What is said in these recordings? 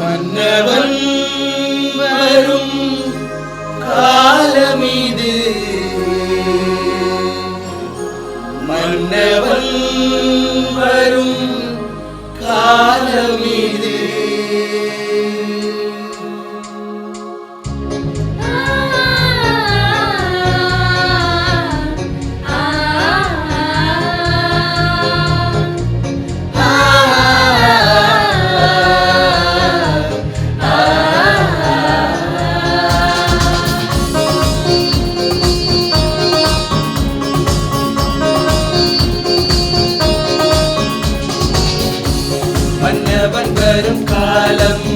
മന്നവൻ വരും കാലമിത്. മന്നവൻ വരും കാലമി வரும்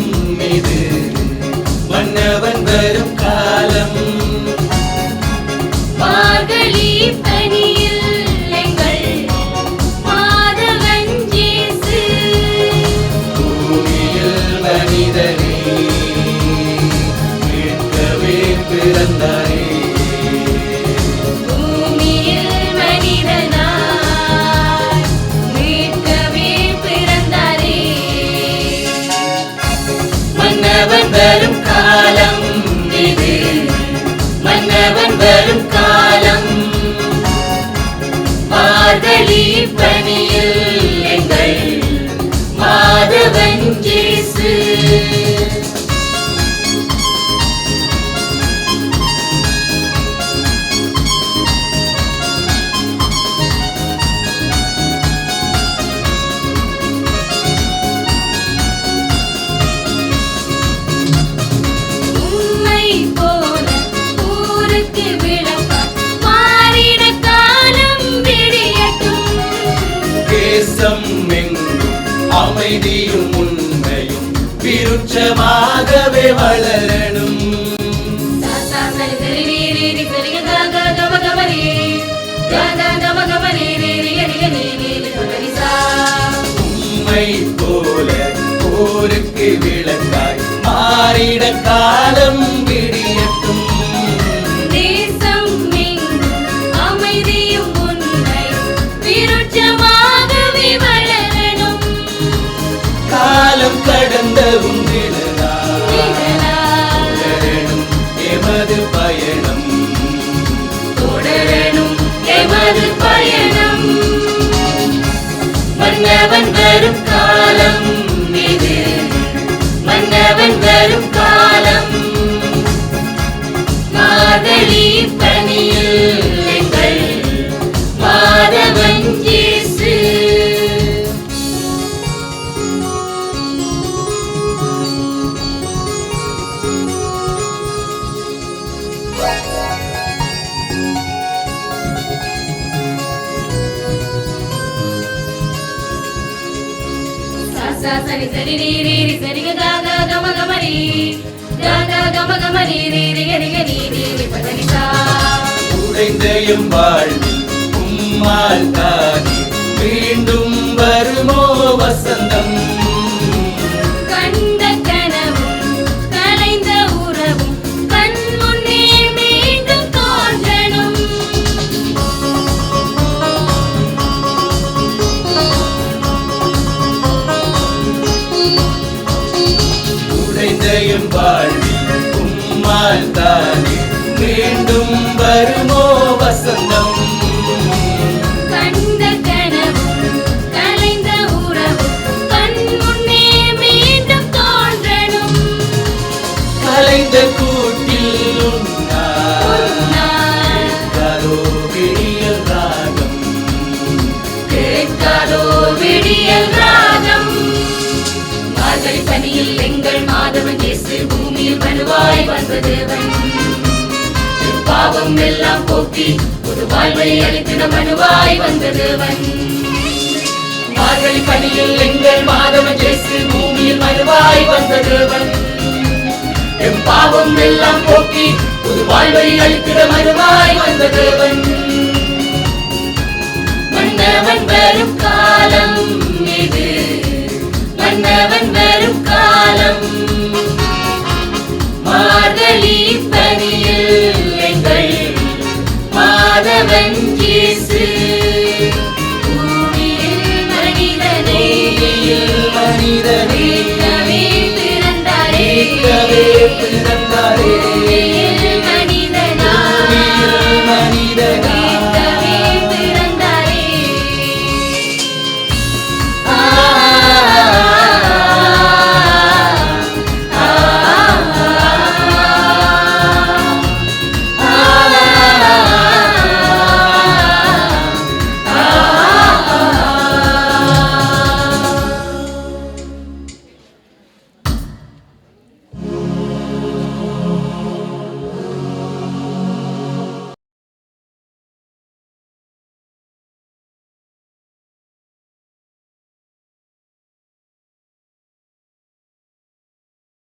பணியில் எங்கள் மாதவன் கீழ் ரி ச ரி சா உம்மை போல போருக்கு விளக்காய் மாறிட காலம் விடியட்டும் மன்னவன் வரும் காலம். சா சா சரி சரி ரீ ரீ ரி சரி க க க க ம க ம ரீ க க க ம க ம ரீ ரீ ரி க ரி க நீ நீ ரி ப த ரி சா உடைந்த எம் வாழ்வில் உம்மால் தானே. மீண்டும் வருமோ வசந்தம். உடைந்த எம் வாழ்வில் உம்மால் தானே மீண்டும் வருமோ வசந்த பூமியில் மனுவாய் வந்த தேவன் பாவம் எல்லாம் போக்கி ஒரு வாழ்வை அளித்திட மனுவாய் வந்த தேவன் மார்கழி பணியில் எங்கள் மாதவன் இயேசு பூமியில் மனுவாய் வந்த தேவன் எம் பாவம் எல்லாம் போக்கி ஒரு வாழ்வை அளித்திட மறுவாய் வந்த தேவன் மன்னவன் வரும் காலம் இது. மன்னவன் வரும் காலம் ஆதவன் இயேசு பூமியில் மனிதனே மனிதனே.